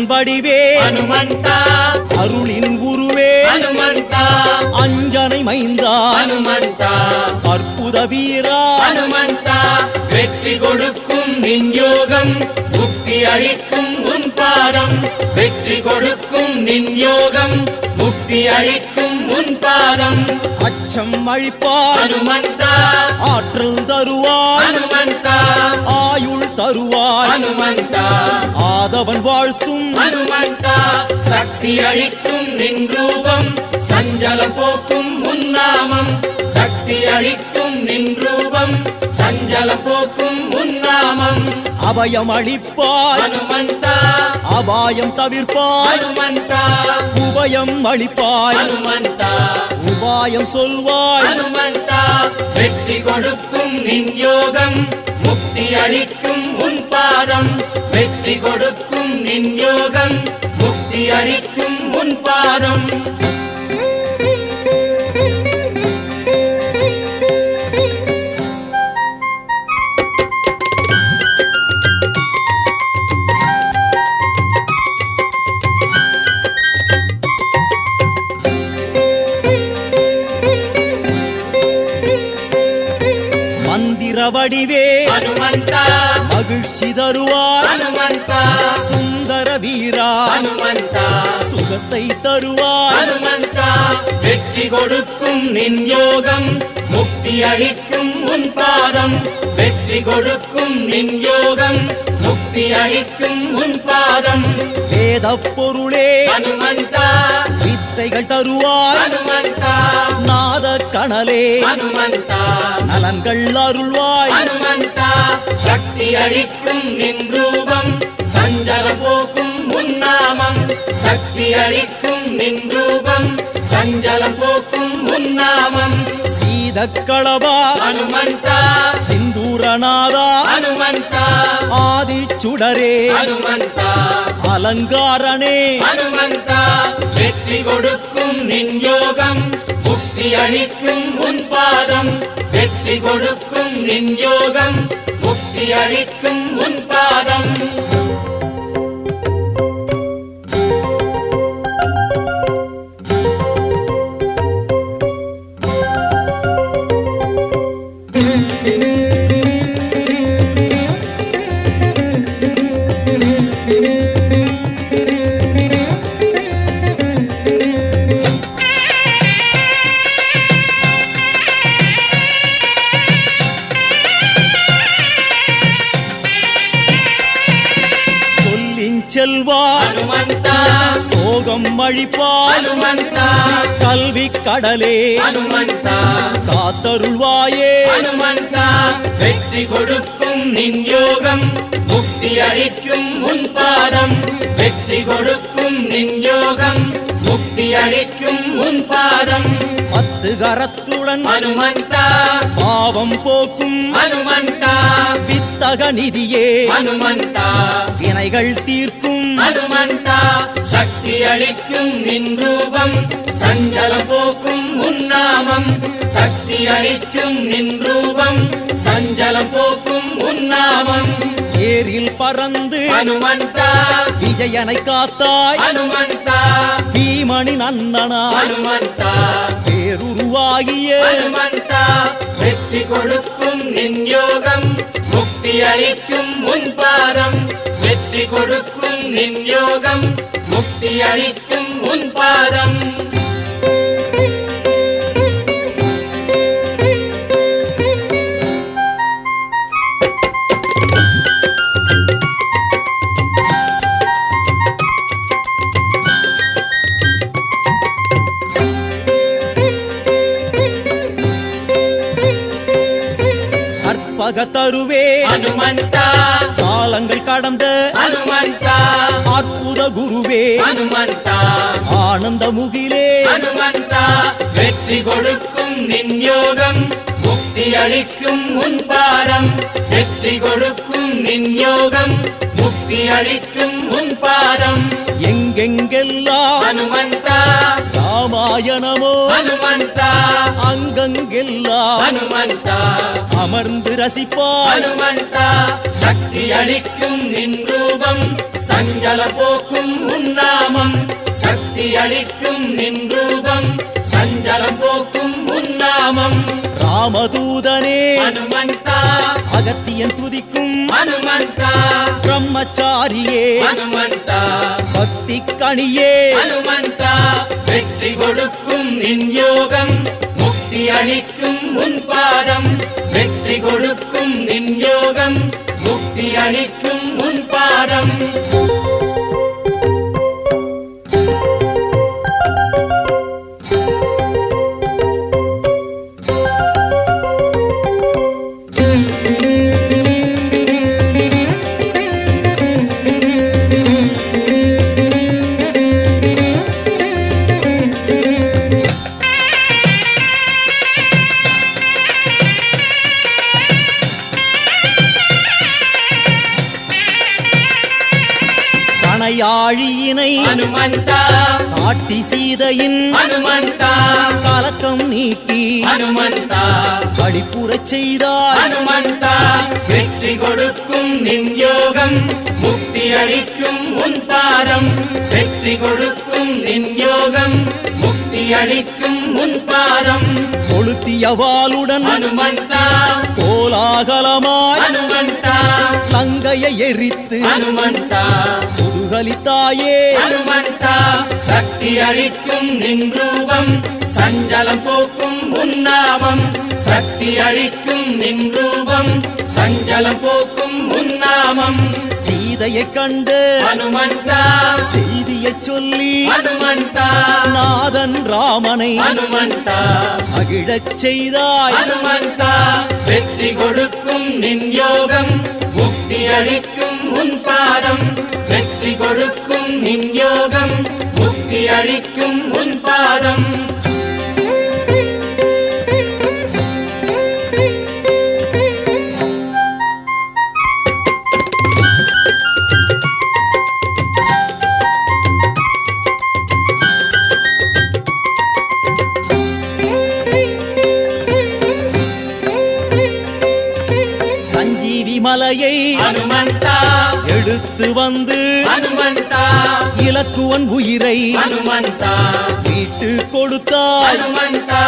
அறிவின் வடிவே ஹனுமந்தா அருளின் குருவே. ஹனுமந்தா அஞ்சனை மைந்தா. ஹனுமந்தா அற்புத வீரா. ஹனுமந்தா வெற்றி கொடுக்கும் நின் யோகம் முக்தி அளிக்கும் உன் பாரம் வெற்றி கொடுக்கும் நின் யோகம் முக்தி அளிக்கும் உன் பாரம் அச்சம் அழிப்பாய் ஹனுமந்தா ஆற்றல் தருவாய். ஹனுமந்தா ஆயுள் தருவாய். ஹனுமந்தா ஆதவன் வாழ்த்தும். ஹனுமந்தா சக்தி அளிக்கும் நின் ரூபம். சஞ்சலம் போக்கும் உன்னாமம் சக்தி அளிக்கும் நின் ரூபம் சஞ்சலம் போக்கும் உன்னாமம் அபயம் அளிப்பாய் ஹனுமந்தா அபாயம் தவிர்ப்பாய். ஹனுமந்தா உபயம் அளிப்பாய். ஹனுமந்தா உபாயம் சொல்வாய். ஹனுமந்தா வெற்றி கொடுக்கும் நின் யோகம் முக்தி அளிக்கும் உன் பாதம். வெற்றி கொடுக்கும் நின் யோகம் முக்தி அளிக்கும் உன் பாதம். வடிவே. மகிழ்ச்சி ஹனுமந்தா. சுந்தர வீரா. சுகத்தை ஹனுமந்தா. வெற்றி கொடுக்கும் நின் யோகம். முக்தி அளிக்கும் உன் பாதம். வெற்றி கொடுக்கும் நின் யோகம். முக்தி அளிக்கும் உன் பாதம். வேத பொருளே வித்தைகள் ஹனுமந்தா. நாத ஹனுமந்தா நலன்கள் அருள்வாய். சக்தி அளிக்கும் நின் ரூபம். சஞ்சலம் போக்கும் உன்னாமம் சக்தி அளிக்கும் நின் ரூபம். சஞ்சலம் போக்கும் உன்னாமம் சீதக்களவா. ஹனுமந்தா சிந்தூரநாதா. ஹனுமந்தா ஆதி சுடரே ஹனுமந்தா அலங்காரனே. ஹனுமந்தா வெற்றி கொடுக்கும் நின் யோகம். முக்தி அளிக்கும் உன் பாதம் வெற்றி கொடுக்கும் நின் யோகம். முக்தி அளிக்கும் உன் பாதம். ஹனுமந்தா கல்வி கடலே காத்தருள்வாயே. வெற்றி கொடுக்கும் நின் யோகம். முக்தி அளிக்கும் உன் பாதம். வெற்றி கொடுக்கும் நின் யோகம். முக்தி அளிக்கும் உன் பாதம். பத்து கரத்துடன் ஹனுமந்தா பாவம் போக்கும் ஹனுமந்தா வித்தக நிதியே. ஹனுமந்தா வினைகள் தீர்க்கும் ஹனுமந்தா சக்தி அளிக்கும் நின் ரூபம் சஞ்சலம் போக்கும் உன்னாமம் சக்தி அளிக்கும் நின் ரூபம் சஞ்சலம் போக்கும் உன்னாமம் தேரில் பறந்து ஹனுமந்தா விஜயனை காத்தாய் ஹனுமந்தா பீமனின் அண்ணனா ஹனுமந்தா பேருருவாகிய ஹனுமந்தா வெற்றி கொடுக்கும் நின் யோகம் முக்தி அளிக்கும் பாதம் வெற்றி கொடுக்கும் நின் யோகம் முக்தி அளிக்கும் உன் பாதம். கற்பக தருவே. ஹனுமந்தா காலங்கள் கடந்த ஹனுமந்தா அற்புத குருவே. ஹனுமந்தா ஆனந்த முகிலே. ஹனுமந்தா வெற்றி கொடுக்கும் நின் யோகம் முக்தி அளிக்கும் உன் பாதம் வெற்றி கொடுக்கும் நின் யோகம் முக்தி அளிக்கும் உன் பாதம் எங்கெங்கெல்லாம் ஹனுமந்தா ராமாயணமோ ஹனுமந்தா. அங்கங்கெல்லாம் ஹனுமந்தா. அமர்ந்து ரசிப்பாய். ஹனுமந்தா. சக்தி அளிக்கும் நின் ரூபம் சஞ்சல போக்கும் உன்னாமம் சக்தி அளிக்கும் நின் ரூபம் சஞ்சலம் போக்கும் உன்னாமம். ராமதூதனே. ஹனுமந்தா அகத்தியன் துதிக்கும் ஹனுமந்தா பிரம்மச்சாரியே. ஹனுமந்தா பக்தி கணியே ஹனுமந்தா வெற்றி கொடுக்கும் நின் யோகம். முக்தி அளிக்கும் உன் பாதம். வெற்றி கொடுக்கும் நின் யோகம். முக்தி அளிக்கும் உன் பாதம். நீட்டி ஹனுமந்தா. கடிப்புறச் செய்தாய் ஹனுமந்தா வெற்றி கொடுக்கும் நின் யோகம் முக்தி அளிக்கும் உன் பாதம். வெற்றி கொடுக்கும் நின் யோகம் முக்தி அளிக்கும் உன் பாதம். கொளுத்திய வாளுடன் ஹனுமந்தா. கோலாகலமாய் ஹனுமந்தா. லங்கையை எரித்து ஹனுமந்தா. முதுகலித்தாயே ஹனுமந்தா. சக்தி அளிக்கும் நின் ரூபம் சஞ்சலம் போக்கும் உன்னாமம் சக்தி அளிக்கும் நின் ரூபம் சஞ்சலம் போக்கும் உன்னாமம் சீதையைக் கண்டு ஹனுமந்தா செய்தியைச் சொல்லி ஹனுமந்தா நாதன் ராமனை ஹனுமந்தா மகிழச் செய்தாய். ஹனுமந்தா வெற்றி கொடுக்கும் நின் யோகம் முக்தி அளிக்கும் உன் பாதம். முக்தி சஞ்சீவி மலையை ஹனுமந்தா எடுத்து வந்து ஹனுமந்தா இலக்குவன் உயிரை ஹனுமந்தா மீட்டு கொடுத்தாய் ஹனுமந்தா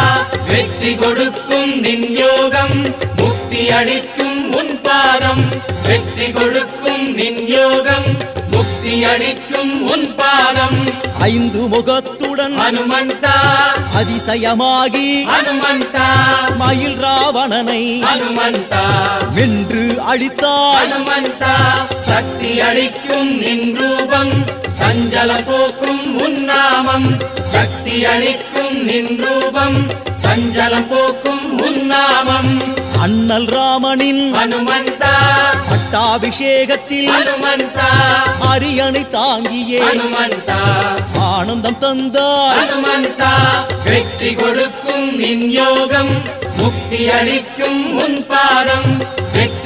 வெற்றி கொடுக்கும் நின் யோகம் முக்தி அளிக்கும் உன் பாதம். வெற்றி கொடுக்கும் நின் யோகம் முக்தி அளிக்கும் உன் பாதம். ஐந்து முகத்துடன் ஹனுமந்தா அதிசயமாகி ஹனுமந்தா மயில் ராவணனை ஹனுமந்தா வென்று அழித்தாய் ஹனுமந்தா சக்தி அளிக்கும் நின் ரூபம் சஞ்சல போக்கும் உன்னாமம் சக்தி அளிக்கும் நின் ரூபம் சஞ்சலம் போக்கும் உன்னாமம் அண்ணல் ராமனின் ஹனுமந்தா பட்டாபிஷேகத்தில் ஹனுமந்தா. அரியணை தாங்கியே. ஹனுமந்தா. ஆனந்தம் தந்தாய் ஹனுமந்தா வெற்றி கொடுக்கும் நின் யோகம் முக்தி அளிக்கும் உன் பாதம்.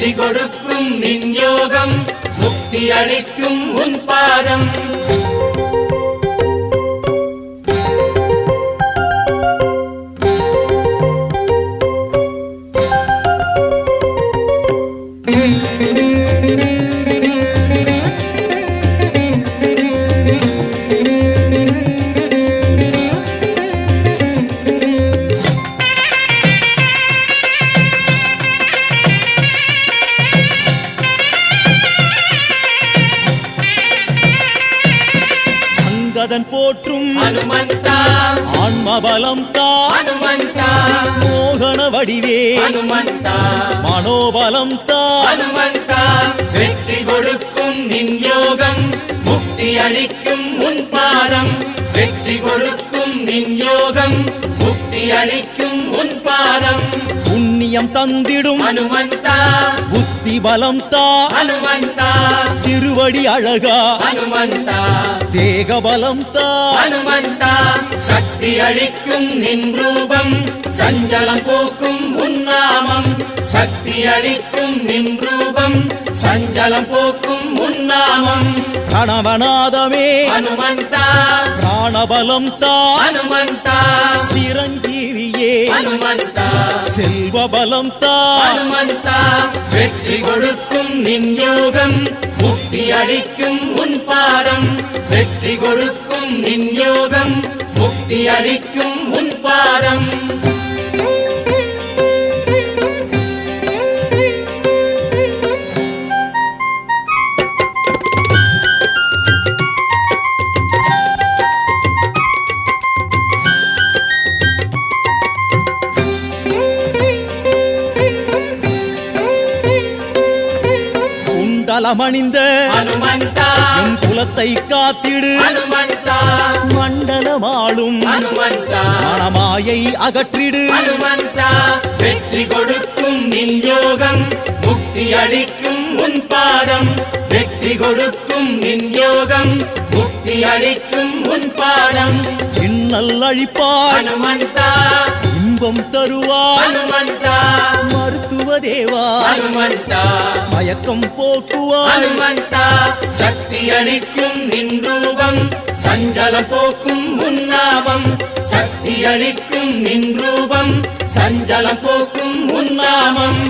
வெற்றி கொடுக்கும் நின் யோகம் முக்தி அளிக்கும் உன் பாதம். வடிவே. மனோபலம் தா. ஹனுமந்தா வெற்றி கொடுக்கும் நின் யோகம் முக்தி அளிக்கும் உன் பாதம். வெற்றி கொடுக்கும் நின் யோகம் முக்தி அளிக்கும் உன் பாதம். புண்ணியம் தந்திடும். ஹனுமந்தா. புத்தி பலம் தா ஹனுமந்தா திருவடி அழகா. ஹனுமந்தா தேக பலம் தா ஹனுமந்தா சக்தி அளிக்கும் நின் ரூபம். சஞ்சலம் போக்கும் உன்னாமம். சக்தி அளிக்கும் நின் ரூபம். சஞ்சலம் போக்கும் உன்னாமம். பிரணவநாதமே. ஹனுமந்தா பிராணபலம் தா ஹனுமந்தா சிரஞ்சீவியே ஹனுமந்தா செல்வபலம் தா ஹனுமந்தா வெற்றி கொடுக்கும் நின் யோகம் முக்தி அளிக்கும் உன் பாதம். வெற்றி கொடுக்கும் நின் யோகம் முக்தி அளிக்கும் ஹனுமந்தா எம் குலத்தை காத்திடு. மண்டலமாளும் மனமாயை அகற்றிடு. வெற்றி கொடுக்கும் நின் யோகம் முக்தி அளிக்கும் உன் பாதம். வெற்றி கொடுக்கும் நின் யோகம் முக்தி அளிக்கும் உன் பாதம். இன்னல் அழிப்பாய். இன்பம் தருவாய். மருத்துவ தேவா ஹனுமந்தா. மயக்கம் போக்குவாய் ஹனுமந்தா. சக்தி அளிக்கும் நின் ரூபம் சஞ்சலம் போக்கும் உன்னாமம் சக்தி அளிக்கும் நின் ரூபம் சஞ்சலம் போக்கும் உன்னாமம்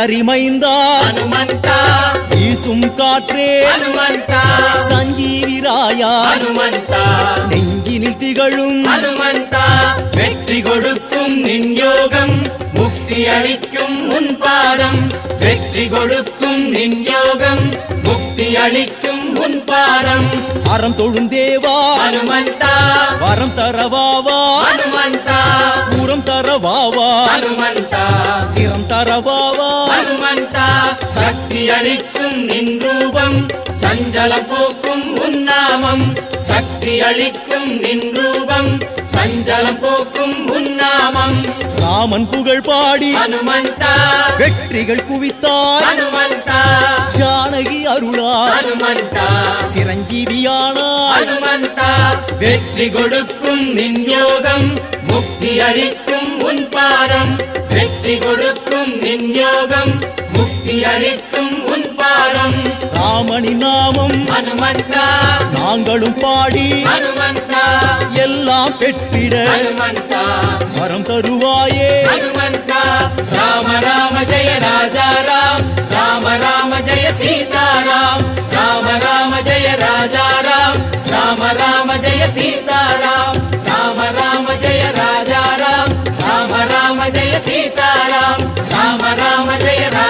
கேசரி மைந்தா ஹனுமந்தா வீசும் காற்றே. ஹனுமந்தா சஞ்சீவி ராயா. ஹனுமந்தா நெஞ்சினில் திகழும். ஹனுமந்தா வெற்றி கொடுக்கும் நின் யோகம் முக்தி அளிக்கும் உன் பாதம். வெற்றி கொடுக்கும் நின் யோகம் முக்தி அளிக்கும் உன் பாதம். அறம் தொழும் தேவா. ஹனுமந்தா வரம் தரவாவா. ஹனுமந்தா பூரம் தரவாவா. ஹனுமந்தா தரவாவா ஹனுமந்தா சக்தி அளிக்கும் நின் ரூபம் சஞ்சலம் போக்கும் உன்னாமம். சக்தி அளிக்கும் நின் ரூபம் சஞ்சலம் போக்கும் உன்னாமம். ராமன் புகழ் பாடி ஹனுமந்தா வெற்றிகள் குவித்தாய் ஹனுமந்தா ஜானகி அருளாய் ஹனுமந்தா சிரஞ்சீவியானாய் ஹனுமந்தா வெற்றி கொடுக்கும் நின் யோகம் முக்தி அளிக்கும் உன் பாதம். வெற்றி முக்தி அளிக்கும் உன் பாதம். ராமனின் நாமம் ஹனுமந்தா. நாங்களும் பாடி ஹனுமந்தா. எல்லாம் பெற்றிட ஹனுமந்தா. வரம் தருவாயே. ஹனுமந்தா. ராம ராம ஜெய ராஜா ராம். ராம ராம ஜெய சீதாராம் ராம. ராம ஜெய ராஜா ராம். ராம ராம ஜெய சீதாராம் ராம. ராம ஜெய ராஜா ராம். ராம ராம ஜெய சீதாராம் ராம. ராம ஜெய ராஜா